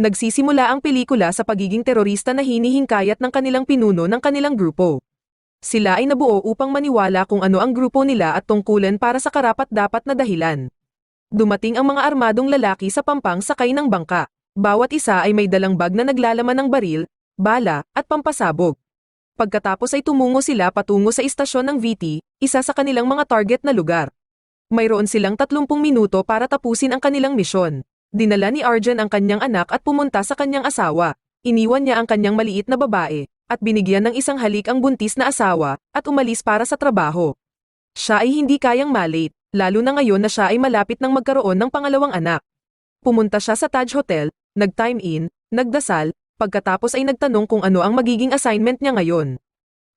nagsisimula ang pelikula sa pagiging terorista na hinihingkayat ng kanilang pinuno ng kanilang grupo. Sila ay nabuo upang maniwala kung ano ang grupo nila at tungkulan para sa karapat-dapat na dahilan. Dumating ang mga armadong lalaki sa pampang sakay ng bangka. Bawat isa ay may dalang bag na naglalaman ng baril, bala, at pampasabog. Pagkatapos ay tumungo sila patungo sa istasyon ng VT, isa sa kanilang mga target na lugar. Mayroon silang 30 minuto para tapusin ang kanilang misyon. Dinala ni Arjun ang kanyang anak at pumunta sa kanyang asawa. Iniwan niya ang kanyang maliit na babae, at binigyan ng isang halik ang buntis na asawa, at umalis para sa trabaho. Siya ay hindi kayang malate, lalo na ngayon na siya ay malapit ng magkaroon ng pangalawang anak. Pumunta siya sa Taj Hotel, nag-time in, nagdasal, pagkatapos ay nagtanong kung ano ang magiging assignment niya ngayon.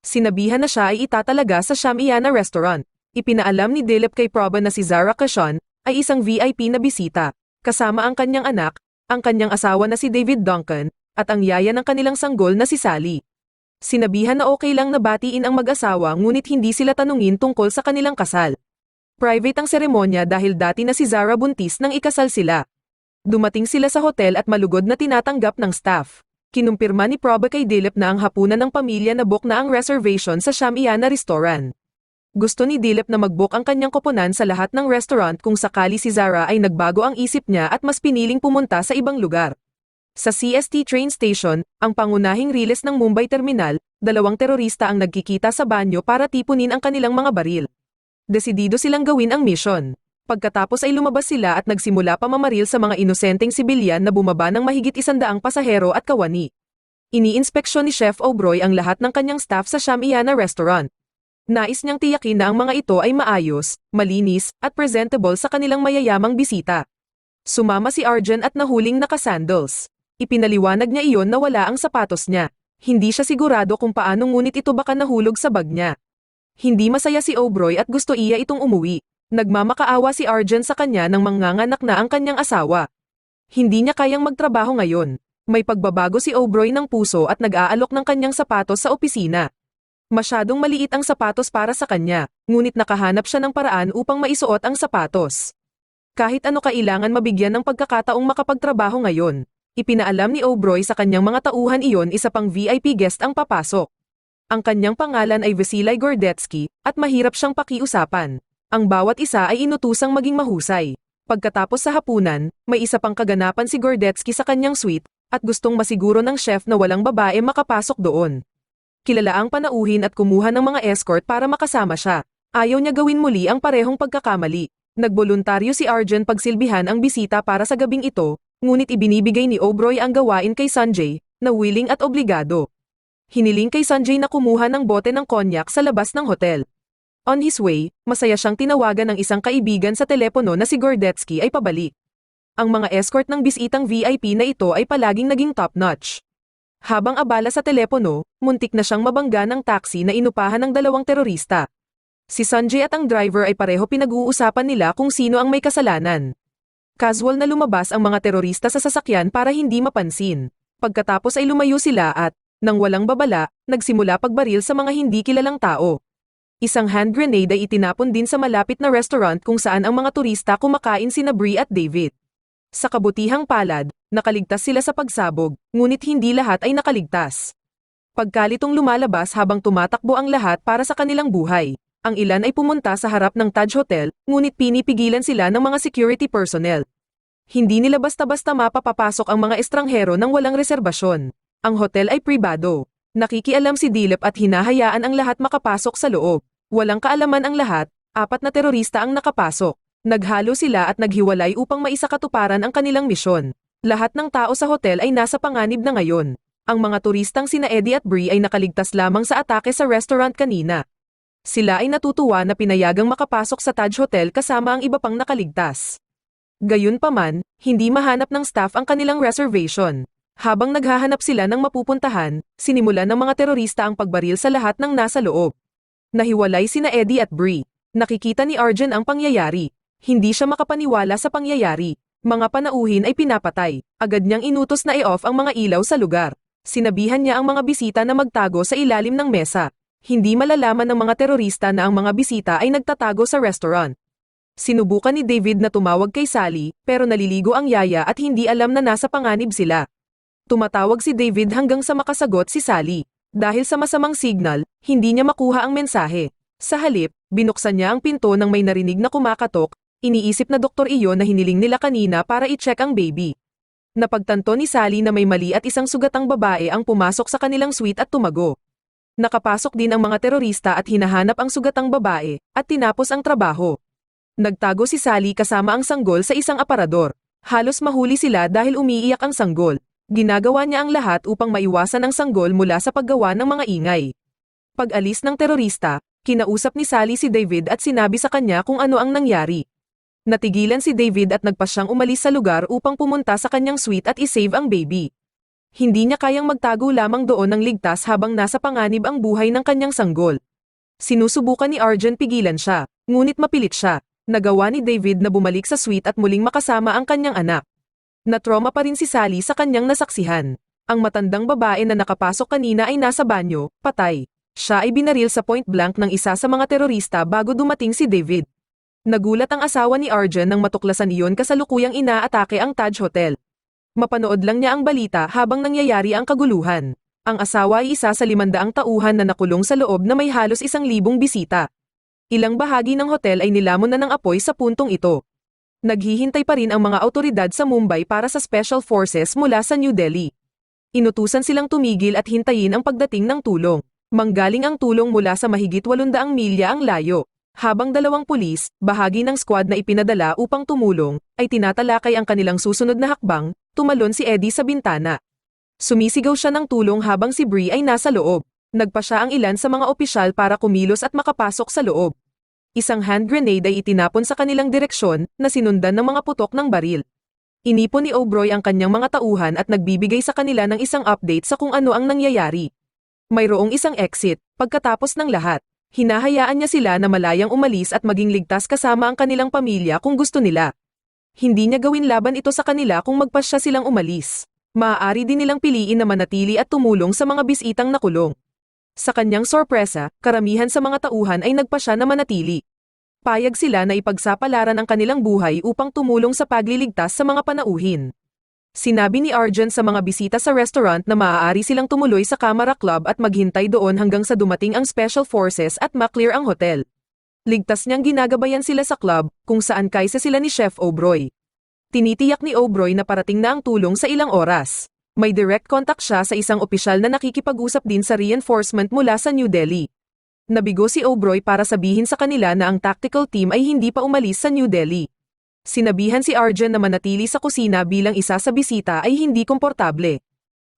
Sinabihan na siya ay itatalaga sa Shamiana Restaurant. Ipinaalam ni Dilip kay Proba na si Zara Kashan ay isang VIP na bisita, kasama ang kanyang anak, ang kanyang asawa na si David Duncan, at ang yaya ng kanilang sanggol na si Sally. Sinabihan na okay lang na batiin ang mag-asawa ngunit hindi sila tanungin tungkol sa kanilang kasal. Private ang seremonya dahil dati na si Zara buntis nang ikasal sila. Dumating sila sa hotel at malugod na tinatanggap ng staff. Kinumpirma ni Proba kay Dilip na ang hapunan ng pamilya na book na ang reservation sa Shamiana Restaurant. Gusto ni Dilip na mag-book ang kanyang koponan sa lahat ng restaurant kung sakali si Zara ay nagbago ang isip niya at mas piniling pumunta sa ibang lugar. Sa CST train station, ang pangunahing riles ng Mumbai Terminal, dalawang terorista ang nagkikita sa banyo para tipunin ang kanilang mga baril. Desidido silang gawin ang mission. Pagkatapos ay lumabas sila at nagsimula pamamaril sa mga inosenteng sibilyan na bumaba ng mahigit isandaang pasahero at kawani. Iniinspeksyon ni Chef Obroy ang lahat ng kanyang staff sa Shamiana Restaurant. Nais niyang tiyakin na ang mga ito ay maayos, malinis, at presentable sa kanilang mayayamang bisita. Sumama si Arjun at nahuling nakasandals. Ipinaliwanag niya iyon na wala ang sapatos niya. Hindi siya sigurado kung paano ngunit ito baka nahulog sa bag niya. Hindi masaya si Obroy at gusto iya itong umuwi. Nagmamakaawa si Arjun sa kanya nang manganganak na ang kanyang asawa. Hindi niya kayang magtrabaho ngayon. May pagbabago si Obroy ng puso at nag-aalok ng kanyang sapatos sa opisina. Masyadong maliit ang sapatos para sa kanya, ngunit nakahanap siya ng paraan upang maisuot ang sapatos. Kahit ano kailangan mabigyan ng pagkakataong makapagtrabaho ngayon. Ipinaalam ni Obroy sa kanyang mga tauhan iyon isa pang VIP guest ang papasok. Ang kanyang pangalan ay Vasilij Gordetsky, at mahirap siyang pakiusapan. Ang bawat isa ay inutusang maging mahusay. Pagkatapos sa hapunan, may isa pang kaganapan si Gordetsky sa kanyang suite, at gustong masiguro ng chef na walang babae makapasok doon. Kilala ang panauhin at kumuha ng mga escort para makasama siya. Ayaw niya gawin muli ang parehong pagkakamali. Nagboluntaryo si Arjun pagsilbihan ang bisita para sa gabing ito, ngunit ibinibigay ni Obroy ang gawain kay Sanjay, na willing at obligado. Hiniling kay Sanjay na kumuha ng bote ng konyak sa labas ng hotel. On his way, masaya siyang tinawagan ng isang kaibigan sa telepono na si Gordetsky ay pabalik. Ang mga escort ng bisitang VIP na ito ay palaging naging top-notch. Habang abala sa telepono, muntik na siyang mabangga ng taxi na inupahan ng dalawang terorista. Si Sanjay at ang driver ay pareho pinag-uusapan nila kung sino ang may kasalanan. Casual na lumabas ang mga terorista sa sasakyan para hindi mapansin. Pagkatapos ay lumayo sila at, nang walang babala, nagsimula pagbaril sa mga hindi kilalang tao. Isang hand grenade ay itinapon din sa malapit na restaurant kung saan ang mga turista kumakain sina Brie at David. Sa kabutihang palad, nakaligtas sila sa pagsabog, ngunit hindi lahat ay nakaligtas. Pagkalitong lumalabas habang tumatakbo ang lahat para sa kanilang buhay. Ang ilan ay pumunta sa harap ng Taj Hotel, ngunit pinipigilan sila ng mga security personnel. Hindi nila basta-basta mapapapasok ang mga estranghero ng walang reserbasyon. Ang hotel ay pribado. Nakikialam si Dilip at hinahayaan ang lahat makapasok sa loob. Walang kaalaman ang lahat, apat na terorista ang nakapasok. Naghalo sila at naghiwalay upang maisakatuparan ang kanilang misyon. Lahat ng tao sa hotel ay nasa panganib na ngayon. Ang mga turistang sina Eddie at Bree ay nakaligtas lamang sa atake sa restaurant kanina. Sila ay natutuwa na pinayagang makapasok sa Taj Hotel kasama ang iba pang nakaligtas. Gayunpaman, hindi mahanap ng staff ang kanilang reservation. Habang naghahanap sila ng mapupuntahan, sinimulan ng mga terorista ang pagbaril sa lahat ng nasa loob. Nahiwalay sina Eddie at Bree. Nakikita ni Arjun ang pangyayari. Hindi siya makapaniwala sa pangyayari. Mga panauhin ay pinapatay. Agad niyang inutos na i-off ang mga ilaw sa lugar. Sinabihan niya ang mga bisita na magtago sa ilalim ng mesa. Hindi malalaman ng mga terorista na ang mga bisita ay nagtatago sa restaurant. Sinubukan ni David na tumawag kay Sally, pero naliligo ang yaya at hindi alam na nasa panganib sila. Tumatawag si David hanggang sa makasagot si Sally. Dahil sa masamang signal, hindi niya makuha ang mensahe. Sa halip, binuksan niya ang pinto nang may narinig na kumakatok, iniisip na doktor iyon na hiniling nila kanina para i-check ang baby. Napagtanto ni Sally na may mali at isang sugatang babae ang pumasok sa kanilang suite at tumago. Nakapasok din ang mga terorista at hinahanap ang sugatang babae, at tinapos ang trabaho. Nagtago si Sally kasama ang sanggol sa isang aparador. Halos mahuli sila dahil umiiyak ang sanggol. Ginagawa niya ang lahat upang maiwasan ang sanggol mula sa paggawa ng mga ingay. Pag-alis ng terorista, kinausap ni Sally si David at sinabi sa kanya kung ano ang nangyari. Natigilan si David at nagpasyang umalis sa lugar upang pumunta sa kanyang suite at isave ang baby. Hindi niya kayang magtago lamang doon ng ligtas habang nasa panganib ang buhay ng kanyang sanggol. Sinusubukan ni Arjun pigilan siya, ngunit mapilit siya. Nagawa ni David na bumalik sa suite at muling makasama ang kanyang anak. Natroma pa rin si Sally sa kanyang nasaksihan. Ang matandang babae na nakapasok kanina ay nasa banyo, patay. Siya ay binaril sa point blank ng isa sa mga terorista bago dumating si David. Nagulat ang asawa ni Arjun nang matuklasan iyon kasalukuyang inaatake ang Taj Hotel. Mapanood lang niya ang balita habang nangyayari ang kaguluhan. Ang asawa ay isa sa limandaang tauhan na nakulong sa loob na may halos isang libong bisita. Ilang bahagi ng hotel ay nilamon na ng apoy sa puntong ito. Naghihintay pa rin ang mga autoridad sa Mumbai para sa Special Forces mula sa New Delhi. Inutusan silang tumigil at hintayin ang pagdating ng tulong. Manggaling ang tulong mula sa mahigit 800 milya ang layo. Habang dalawang pulis, bahagi ng squad na ipinadala upang tumulong, ay tinatalakay ang kanilang susunod na hakbang, tumalon si Eddie sa bintana. Sumisigaw siya ng tulong habang si Bree ay nasa loob. Nagpa siya ang ilan sa mga opisyal para kumilos at makapasok sa loob. Isang hand grenade ay itinapon sa kanilang direksyon na sinundan ng mga putok ng baril. Inipon ni Obroy ang kanyang mga tauhan at nagbibigay sa kanila ng isang update sa kung ano ang nangyayari. Mayroong isang exit, pagkatapos ng lahat. Hinahayaan niya sila na malayang umalis at maging ligtas kasama ang kanilang pamilya kung gusto nila. Hindi niya gawin laban ito sa kanila kung magpasya silang umalis. Maaari din nilang piliin na manatili at tumulong sa mga bisitang nakulong. Sa kanyang sorpresa, karamihan sa mga tauhan ay nagpasya na manatili. Payag sila na ipagsapalaran ang kanilang buhay upang tumulong sa pagliligtas sa mga panauhin. Sinabi ni Arjun sa mga bisita sa restaurant na maaari silang tumuloy sa Camera Club at maghintay doon hanggang sa dumating ang Special Forces at maklear ang hotel. Ligtas niyang ginagabayan sila sa club, kung saan kaysa sila ni Chef Obroy. Tinitiyak ni Obroy na parating na ang tulong sa ilang oras. May direct contact siya sa isang opisyal na nakikipag-usap din sa reinforcement mula sa New Delhi. Nabigo si Obroy para sabihin sa kanila na ang tactical team ay hindi pa umalis sa New Delhi. Sinabihan si Arjun na manatili sa kusina bilang isa sa bisita ay hindi komportable.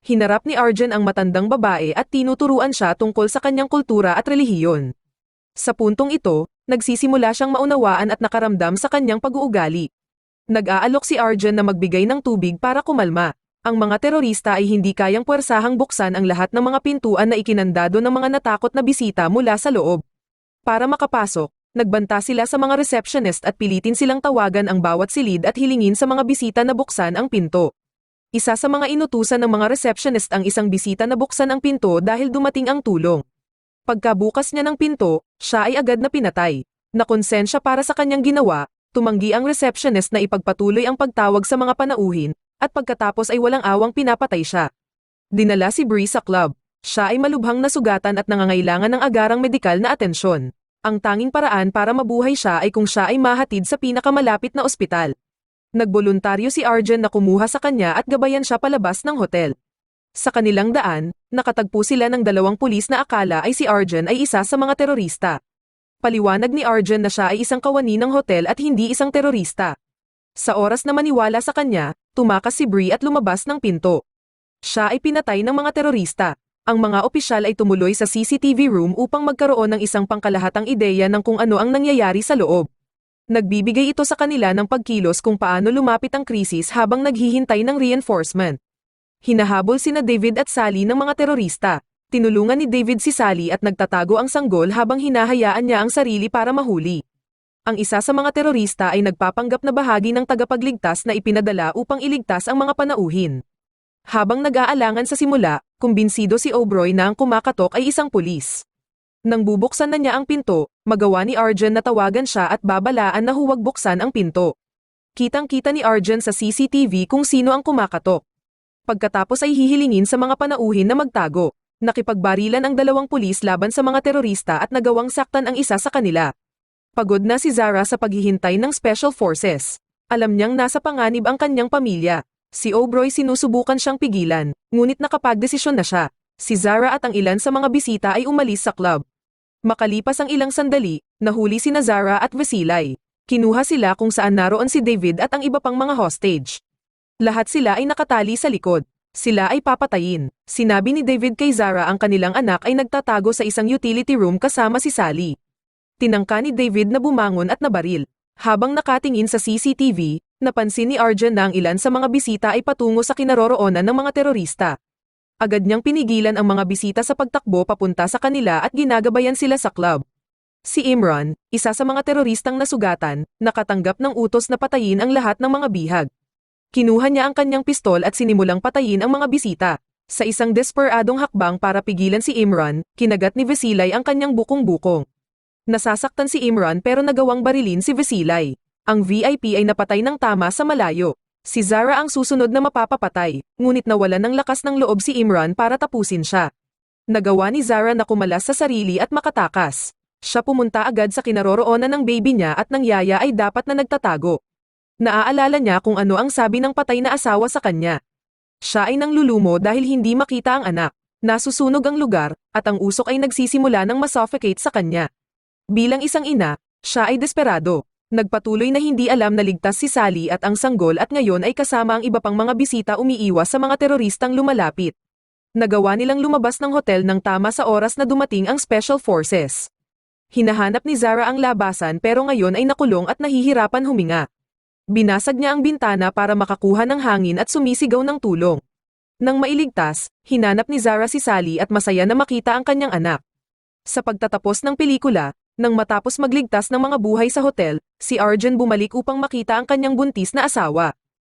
Hinarap ni Arjun ang matandang babae at tinuturuan siya tungkol sa kanyang kultura at relihiyon. Sa puntong ito, nagsisimula siyang maunawaan at nakaramdam sa kanyang pag-uugali. Nag-aalok si Arjun na magbigay ng tubig para kumalma. Ang mga terorista ay hindi kayang puwersahang buksan ang lahat ng mga pintuan na ikinandado ng mga natakot na bisita mula sa loob. Para makapasok, nagbanta sila sa mga receptionist at pilitin silang tawagan ang bawat silid at hilingin sa mga bisita na buksan ang pinto. Isa sa mga inutusan ng mga receptionist ang isang bisita na buksan ang pinto dahil dumating ang tulong. Pagkabukas niya ng pinto, siya ay agad na pinatay. Nakonsensya para sa kanyang ginawa, tumanggi ang receptionist na ipagpatuloy ang pagtawag sa mga panauhin, at pagkatapos ay walang awang pinapatay siya. Dinala si Bree sa club. Siya ay malubhang nasugatan at nangangailangan ng agarang medikal na atensyon. Ang tanging paraan para mabuhay siya ay kung siya ay mahatid sa pinakamalapit na ospital. Nagboluntaryo si Arjun na kumuha sa kanya at gabayan siya palabas ng hotel. Sa kanilang daan, nakatagpo sila ng dalawang pulis na akala ay si Arjun ay isa sa mga terorista. Paliwanag ni Arjun na siya ay isang kawani ng hotel at hindi isang terorista. Sa oras na maniwala sa kanya, tumakas si Bree at lumabas ng pinto. Siya ay pinatay ng mga terorista. Ang mga opisyal ay tumuloy sa CCTV room upang magkaroon ng isang pangkalahatang ideya ng kung ano ang nangyayari sa loob. Nagbibigay ito sa kanila ng pagkilos kung paano lumapit ang krisis habang naghihintay ng reinforcement. Hinahabol sina David at Sally ng mga terorista. Tinulungan ni David si Sally at nagtatago ang sanggol habang hinahayaan niya ang sarili para mahuli ang isa sa mga terorista ay nagpapanggap na bahagi ng tagapagligtas na ipinadala upang iligtas ang mga panauhin. Habang nag-aalangan sa simula, kumbinsido si Obroy na ang kumakatok ay isang pulis. Nang bubuksan na niya ang pinto, magawa ni Arjun na tawagan siya at babalaan na huwag buksan ang pinto. Kitang-kita ni Arjun sa CCTV kung sino ang kumakatok. Pagkatapos ay hihilingin sa mga panauhin na magtago. Nakipagbarilan ang dalawang pulis laban sa mga terorista at nagawang saktan ang isa sa kanila. Pagod na si Zara sa paghihintay ng Special Forces. Alam niyang nasa panganib ang kanyang pamilya. Si Obroy sinusubukan siyang pigilan, ngunit nakapagdesisyon na siya. Si Zara at ang ilan sa mga bisita ay umalis sa club. Makalipas ang ilang sandali, nahuli si Zara at Vesilay. Kinuha sila kung saan naroon si David at ang iba pang mga hostage. Lahat sila ay nakatali sa likod. Sila ay papatayin. Sinabi ni David kay Zara ang kanilang anak ay nagtatago sa isang utility room kasama si Sally. Tinangka ni David na bumangon at nabaril. Habang nakatingin sa CCTV, napansin ni Arjun na ang ilan sa mga bisita ay patungo sa kinaroroonan ng mga terorista. Agad niyang pinigilan ang mga bisita sa pagtakbo papunta sa kanila at ginagabayan sila sa club. Si Imran, isa sa mga teroristang nasugatan, nakatanggap ng utos na patayin ang lahat ng mga bihag. Kinuha niya ang kanyang pistol at sinimulang patayin ang mga bisita. Sa isang desperadong hakbang para pigilan si Imran, kinagat ni Vesilay ang kanyang bukong-bukong. Nasasaktan si Imran pero nagawang barilin si Vesilay. Ang VIP ay napatay ng tama sa malayo. Si Zara ang susunod na mapapapatay, ngunit nawala ng lakas ng loob si Imran para tapusin siya. Nagawa ni Zara na kumalas sa sarili at makatakas. Siya pumunta agad sa kinaroroonan ng baby niya at ng yaya ay dapat na nagtatago. Naaalala niya kung ano ang sabi ng patay na asawa sa kanya. Siya ay nanglulumo dahil hindi makita ang anak. Nasusunog ang lugar, at ang usok ay nagsisimula ng masuffocate sa kanya. Bilang isang ina, siya ay desperado. Nagpatuloy na hindi alam na ligtas si Sally at ang sanggol at ngayon ay kasama ang iba pang mga bisita umiiwas sa mga teroristang lumalapit. Nagawa nilang lumabas ng hotel ng tama sa oras na dumating ang Special Forces. Hinahanap ni Zara ang labasan pero ngayon ay nakulong at nahihirapan huminga. Binasag niya ang bintana para makakuha ng hangin at sumisigaw ng tulong. Nang mailigtas, hinanap ni Zara si Sally at masaya na makita ang kanyang anak. Sa pagtatapos ng pelikula, nang matapos magligtas ng mga buhay sa hotel, si Arjun bumalik upang makita ang kanyang buntis na asawa.